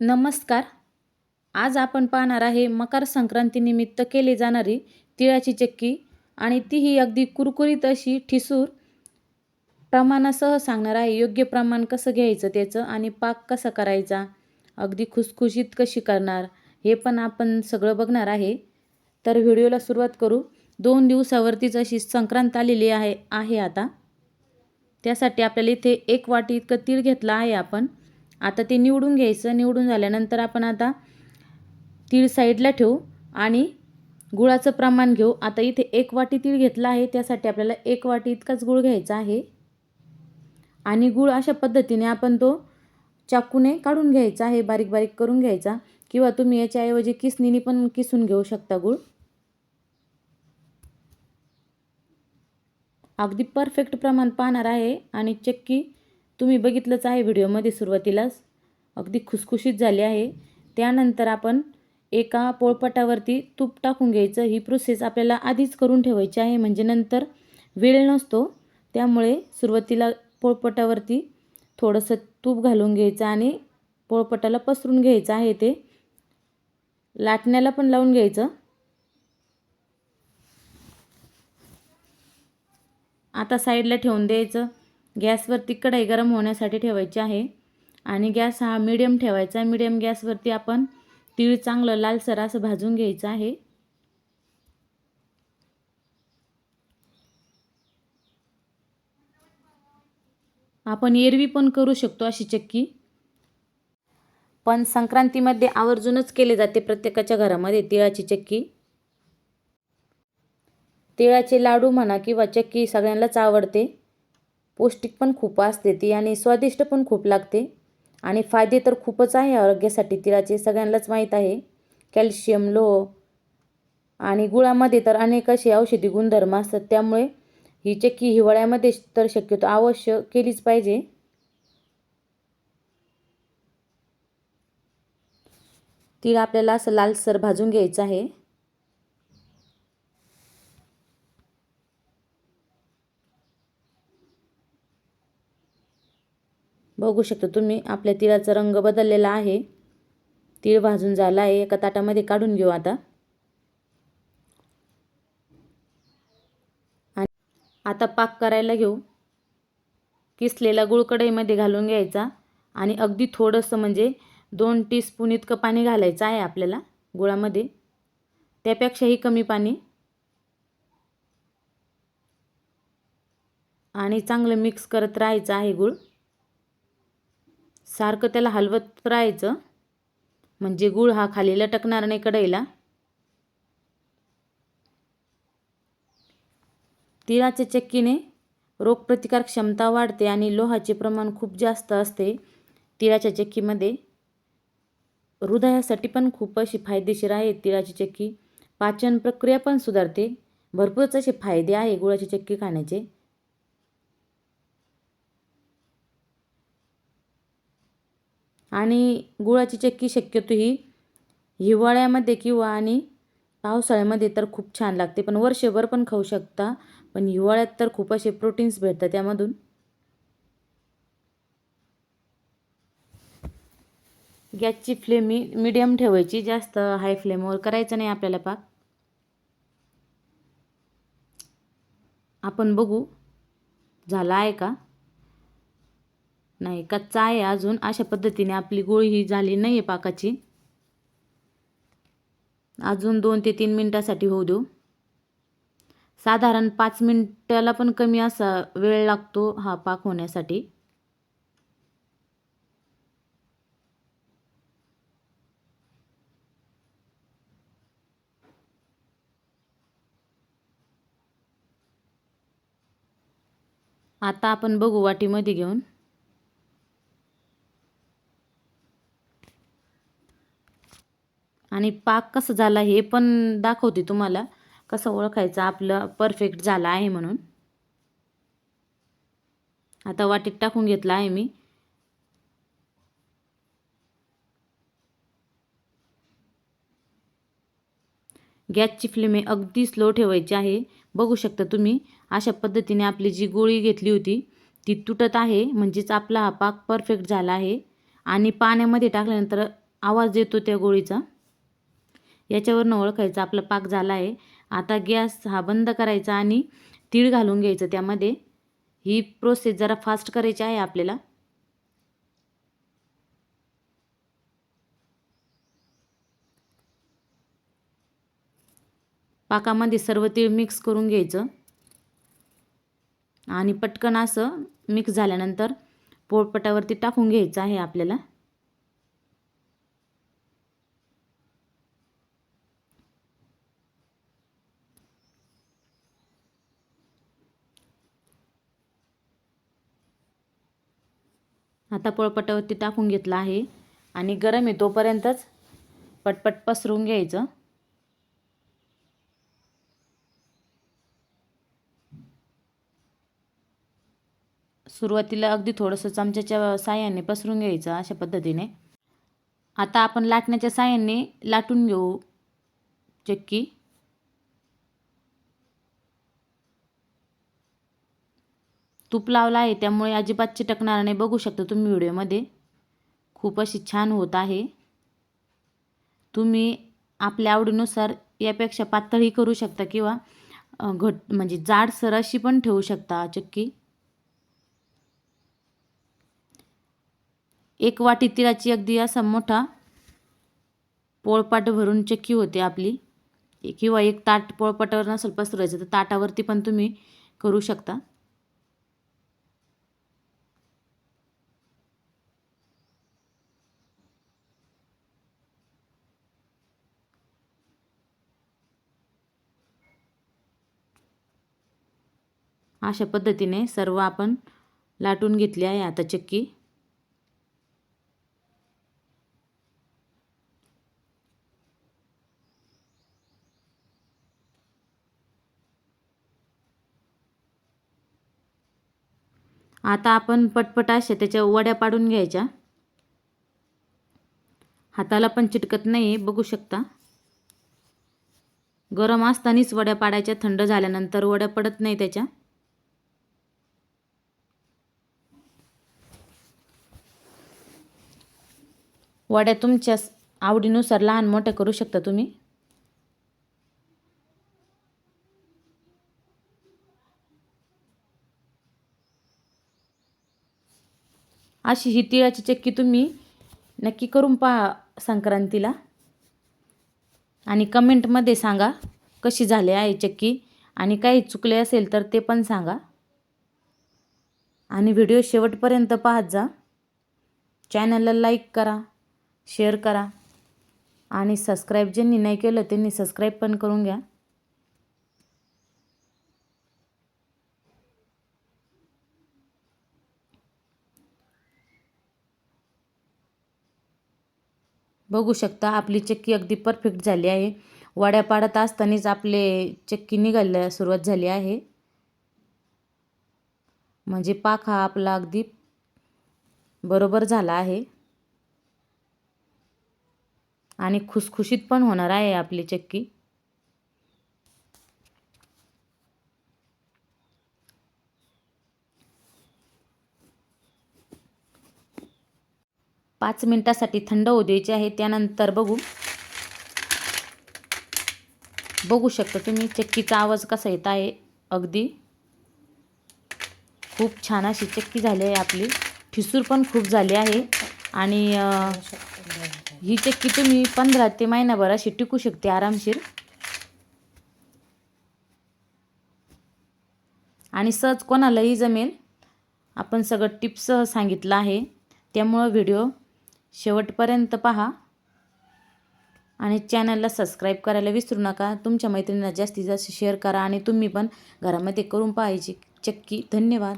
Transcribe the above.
नमस्कार. आज आपण पाहणार आहे मकर संक्रांतीनिमित्त केली जाणारी तिळाची चक्की आणि तीही अगदी कुरकुरीत अशी ठिसूर प्रमाणासह सांगणार आहे. योग्य प्रमाण कसं घ्यायचं त्याचं आणि पाक कसा करायचा? अगदी खुसखुशीत कशी करणार? हे पण आपण सगळं बघणार आहे. तर व्हिडिओला सुरुवात करू. दोन दिवसावरतीच अशी संक्रांत आलेली आहे आहे आता. त्यासाठी आपल्याला इथे एक वाटी इतकं तीळ घेतलं आहे आपण. आता ते निवडून घ्यायचं. निवडून झाल्यानंतर आपण आता तीळ साईडला ठेवू आणि गुळाचं प्रमाण घेऊ. आता इथे एक वाटी तीळ घेतला आहे. त्यासाठी आपल्याला एक वाटी इतकाच गुळ घ्यायचा आहे. आणि गुळ अशा पद्धतीने आपण तो चाकूने काढून घ्यायचा आहे. बारीक बारीक करून घ्यायचा. किंवा तुम्ही याच्याऐवजी किसनीने पण किसून घेऊ शकता गुळ. अगदी परफेक्ट प्रमाण पाहणार आहे. आणि चक्की तुम्ही बघितलंच आहे व्हिडिओमध्ये सुरुवातीलाच. अगदी खुसखुशीत झाली आहे. त्यानंतर आपण एका पोळपटावरती तूप टाकून घ्यायचं. ही प्रोसेस आपल्याला आधीच करून ठेवायची आहे. म्हणजे नंतर वेळ नसतो. त्यामुळे सुरुवातीला पोळपटावरती थोडंसं तूप घालून घ्यायचं आणि पोळपटाला पसरून घ्यायचं आहे ते. लाटण्याला पण लावून घ्यायचं. आता साईडला ठेवून द्यायचं. गॅसवरती कढई गरम होण्यासाठी ठेवायची आहे. आणि गॅस हा मिडियम ठेवायचा मिडियम गॅसवरती आपण तीळ चांगलं लालसर असं भाजून घ्यायचं आहे. आपण एरवी पण करू शकतो अशी चक्की. पण संक्रांतीमध्ये आवर्जूनच केले जाते प्रत्येकाच्या घरामध्ये तिळाची चक्की. तिळाचे लाडू म्हणा किंवा चक्की सगळ्यांनाच आवडते. पौष्टिक पण खूप असते ती आणि स्वादिष्ट पण खूप लागते. आणि फायदे तर खूपच आहे आरोग्यासाठी तिळाचे सगळ्यांनाच माहीत आहे. कॅल्शियम लोह आणि गुळामध्ये तर अनेक असे औषधी गुणधर्म असतात त्यामुळे ही चक्की हिवाळ्यामध्ये तर शक्यतो अवश्य केलीच पाहिजे. तीळ आपल्याला असं लालसर भाजून घ्यायचं आहे. बघू शकता तुम्ही आपल्या तिळाचा रंग बदललेला आहे. तीळ भाजून झाला आहे एका ताटामध्ये काढून घेऊ आता. आणि आता पाक करायला घेऊ. किसलेला गुळ कढईमध्ये घालून घ्यायचा आणि अगदी थोडंसं म्हणजे दोन टीस्पून इतकं पाणी घालायचं आहे आपल्याला गुळामध्ये. त्यापेक्षाही कमी पाणी. आणि चांगलं मिक्स करत राहायचं आहे गुळ. सारखं त्याला हलवत राहायचं. म्हणजे गुळ हा खाली लटकणार नाही कढईला. तिळाच्या चक्कीने रोगप्रतिकार क्षमता वाढते आणि लोहाचे प्रमाण खूप जास्त असते. तिळाच्या चक्कीमध्ये हृदयासाठी पण खूप अशी फायदेशीर आहे. तिळाची चक्की पाचन प्रक्रिया पण सुधारते. भरपूरच असे फायदे आहे गुळाची चक्की खाण्याचे. आणि गुळाची चक्की शक्यतो ही हिवाळ्यामध्ये किंवा आणि पावसाळ्यामध्ये तर खूप छान लागते. पण वर्षभर पण खाऊ शकता. पण हिवाळ्यात तर खूप असे प्रोटीन्स भेटतात त्यामधून गॅसची फ्लेम मी मिडियम ठेवायची. जास्त हाय फ्लेमवर करायचं नाही आपल्याला पाक. आपण बघू. झाला आहे का? नाही कच्चा आहे अजून. अशा पद्धतीने आपली गोळी ही झाली नाही आहे पाकाची. अजून दोन ते तीन मिनटासाठी होऊ देऊ. साधारण पाच मिनटाला पण कमी असा वेळ लागतो हा पाक होण्यासाठी. आता आपण बघू वाटीमध्ये घेऊन. आणि पाक कसं झाला हे पण दाखवते तुम्हाला. कसं ओळखायचं आपलं परफेक्ट झालं आहे म्हणून. आता वाटीत टाकून घेतला आहे मी. गॅसची फ्लेम अगदी स्लो ठेवायची आहे. बघू शकता तुम्ही अशा पद्धतीने आपली जी गोळी घेतली होती ती तुटत आहे म्हणजेच आपला हा पाक परफेक्ट झाला आहे. आणि पाण्यामध्ये टाकल्यानंतर आवाज येतो त्या गोळीचा. याच्यावरनं ओळखायचा. आपला पाक झाला आहे. आता गॅस हा बंद करायचा आणि तीळ घालून घ्यायचं. त्यामध्ये ही प्रोसेस जरा फास्ट करायची आहे आपल्याला. पाकामध्ये सर्व तीळ मिक्स करून घ्यायचं. आणि पटकन असं मिक्स झाल्यानंतर पोळपटावरती टाकून घ्यायचं आहे आपल्याला. आता पोळपटावरती टाकून घेतला आहे. आणि गरम आहे तोपर्यंतच पटपट पसरून घ्यायचं. सुरुवातीला अगदी थोडंसं चमच्याच्या साह्याने पसरून घ्यायचं अशा पद्धतीने. आता आपण लाटण्याच्या साह्याने लाटून घेऊ. चक्की. तूप लावला आहे त्यामुळे अजिबात चिटकणार नाही. बघू शकता तुम्ही व्हिडिओमध्ये. खूप अशी छान होत आहे. तुम्ही आपल्या आवडीनुसार यापेक्षा पातळही करू शकता किंवा घट म्हणजे जाडसर अशी पण ठेवू शकता चक्की. एक वाटी तिळाची अगदी असा मोठा पोळपाट भरून चक्की होते आपली. किंवा एक ताट पोळपाटावर नसेल पसरायचं तर ताटावरती पण तुम्ही करू शकता. अशा पद्धतीने सर्व आपण लाटून घेतले आहे आता चक्की. आता आपण पटपट अशा त्याच्या वड्या पाडून घ्यायच्या. हाताला पण चिटकत नाही बघू शकता. गरम असतानाच वड्या पाडायच्या थंड झाल्यानंतर वड्या पडत नाही त्याच्या. वड्या तुमच्या आवडीनुसार लहान मोठ्या करू शकता तुम्ही? अशी ही तिळाची चक्की तुम्ही नक्की करून पहा संक्रांतीला. आणि कमेंटमध्ये सांगा कशी झाली आहे चक्की. आणि काही चुकले असेल तर ते पण सांगा. आणि व्हिडिओ शेवटपर्यंत पाहत जा. चॅनलला लाईक करा. शेअर करा. आणि सबस्क्राईब ज्यांनी नाही केलं त्यांनी सबस्क्राईब पण करून घ्या. बघू शकता आपली चक्की अगदी परफेक्ट झाली आहे. वड्या पाडत असतानाच आपले चक्की निघायला सुरुवात झाली आहे. म्हणजे पाक हा आपला अगदी बरोबर झाला आहे. आणि खुसखुशीत पण होणार आहे आपली चक्की. पाच मिनटासाठी थंड होऊ द्यायची आहे त्यानंतर बघू. बघू शकता तुम्ही चक्कीचा आवाज कसा येत आहे अगदी. खूप छान अशी चक्की झाली आहे आपली. ठिसूर पण खूप झाली आहे आणि ही चक्की तुम्ही पंधरा ते महिनाभर अशी टिकू शकते आरामशीर. आणि सहज कोणालाही जमेल. आपण सगळं टिप्ससह सांगितलं आहे. त्यामुळं व्हिडिओ शेवटपर्यंत पहा. आणि चॅनलला सबस्क्राईब करायला विसरू नका. तुमच्या मैत्रिणींना जास्तीत जास्त शेअर करा आणि तुम्ही पण घरामध्ये करून पाहायची चक्की. धन्यवाद.